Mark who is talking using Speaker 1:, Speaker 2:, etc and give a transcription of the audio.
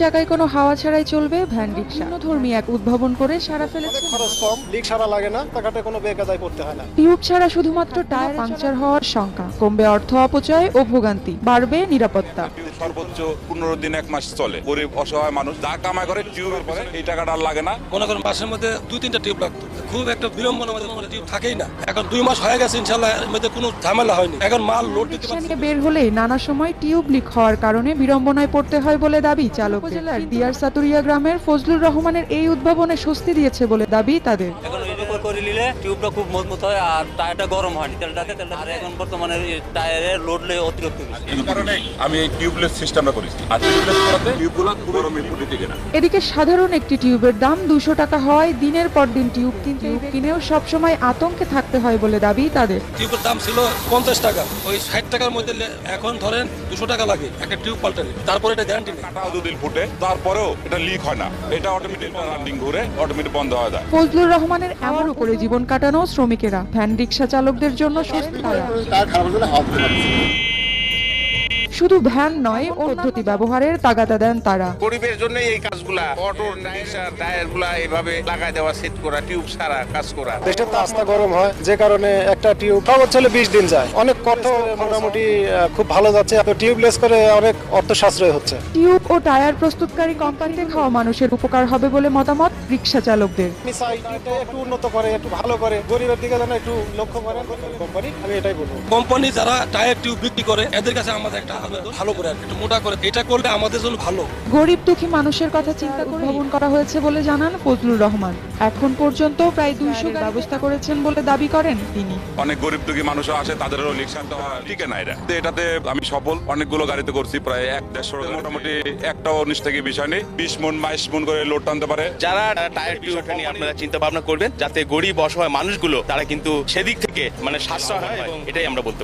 Speaker 1: চাকায় কোনো হাওয়া ছাড়াই চলবে ভ্যান রিক্সা ধর্মী এক উদ্ভাবন করে সারা ফেলেছে
Speaker 2: খরচ কম লিক সারা লাগে না টাকাটা কোনো বেকাদায় করতে হয় না।
Speaker 1: টিউব ছাড়া শুধুমাত্র টায়ার পাংচার হওয়ার শঙ্কা। কমবে অর্থ অপচয় ও ভোগান্তি বাড়বে নিরাপত্তা।
Speaker 3: সর্বোচ্চ পনেরো দিন এক মাস চলে। গরিব অসহায় মানুষ যা কামাই করে টিউবের পরে এই টাকাটা আর লাগে না।
Speaker 4: মনে করেন মাসের মধ্যে দুই তিনটা টিউব লাগতো। খুব একটা বিড়ম্বনার মধ্যে কোনো টিউব থাকেই না। এখন দুই মাস হয়ে গেছে ইনশাল্লাহ এর মধ্যে কোনো ঝামেলা হয়নি। এখন মাল লোড দিতে পারছি।
Speaker 1: বের হলে নানা সময় টিউব লিক হওয়ার কারণে বিড়ম্বনায় পড়তে হয় বলে দাবি চালক। জেলার দিয়ার সাতুরিয়া গ্রামের ফজলুর রহমানের এই উদ্ভাবনে স্বস্তি দিয়েছে বলে দাবি তাদের।
Speaker 5: করে নিলে টিউবটা খুব মজবুত হয় আর টায়ারটা গরম হয়নি। তেলটাতে তেলটা আর এখন বর্তমানে এই টায়ারের লোড লে অতিরিক্ত
Speaker 3: এই কারণে আমি এই টিউবলেস সিস্টেমটা করেছি। আর টিউবলেস করাতে টিউবগুলো গরমে ফুটে থেকে না।
Speaker 1: এদিকে সাধারণ একটি টিউবের দাম দুশো টাকা হওয়ায় দিনের পর দিন টিউব কিনতে কিনেও সবসময় আতঙ্কে থাকতে হয় বলে দাবি তাদের।
Speaker 4: টিউবের দাম ছিল পঞ্চাশ টাকা। ওই ষাট টাকার মধ্যে এখন ধরেন দুশো টাকা লাগে একটা টিউব পাল্টালে তারপরে এটা গ্যারান্টি নেই।
Speaker 3: কাটাও দুদিন ফুটে তারপরেও এটা লিক হয় না। এটা অটোমেটিক রানিং ঘুরে অটোমেটিক বন্ধ হয়ে যায়।
Speaker 1: ফজলুর রহমানের এমন করে জীবন কাটানো শ্রমিকেরা ভ্যান রিক্সা চালকদের জন্য শুধু ভ্যান নয় পদ্ধতি ব্যবহারের তাগাদা দেন তারা।
Speaker 6: গরিবের জন্য এই কাজগুলা অটো রিক্সা টায়ারগুলা এইভাবে লাগাই দেওয়া সেট করা টিউব সারা কাজ করা।
Speaker 2: দেশের তো আস্থা গরম হয় যে কারণে একটা টিউব সর্বোচ্চ হলে বিশ দিন যায়। অনেক অর্থ মোটামুটি খুব ভালো যাচ্ছে টিউবলেস করে অনেক অর্থ সাশ্রয় হচ্ছে।
Speaker 1: টিউব ও টায়ার প্রস্তুতকারী কোম্পানিতে খাওয়া মানুষের উপকার হবে বলে মতামত রিক্সা চালকদের
Speaker 2: আমি চাই টিউবটা একটু উন্নত করে একটু ভালো করে গরিবের দিকে যেন একটু লক্ষ্য করে। কোম্পানি আমি এটাই বলব।
Speaker 4: কোম্পানি যারা টায়ার টিউব বিক্রি করে এদের কাছে আমাদের একটা ভালো করে আর কি, একটু মোটা করে। এটা করলে আমাদের জন্য ভালো।
Speaker 1: গরিব দুঃখী মানুষের কথা চিন্তা করে উদ্ভাবন করা হয়েছে বলে জানান ফজলুর রহমান। এখন পর্যন্ত প্রায় দুইশো ব্যবস্থা করেছেন বলে দাবি করেন তিনি।
Speaker 3: অনেক গরিব দুঃখী মানুষ আসে তাদেরও রিক্সা দেওয়া টিকে না এটা এটাতে আমি সফল অনেকগুলো গাড়িতে করছি প্রায় এক দেড়শো মোটামুটি একটাও থেকে বিষয় নেই বিশ মন বাইশ মন করে লোড টানতে পারে।
Speaker 7: যারা টায়ার টিউবটা নিয়ে আপনারা চিন্তা ভাবনা করবেন যাতে গরিব অসহায় মানুষগুলো তারা কিন্তু সেদিক থেকে মানে সাশ্রয় হয় এটাই আমরা বলতে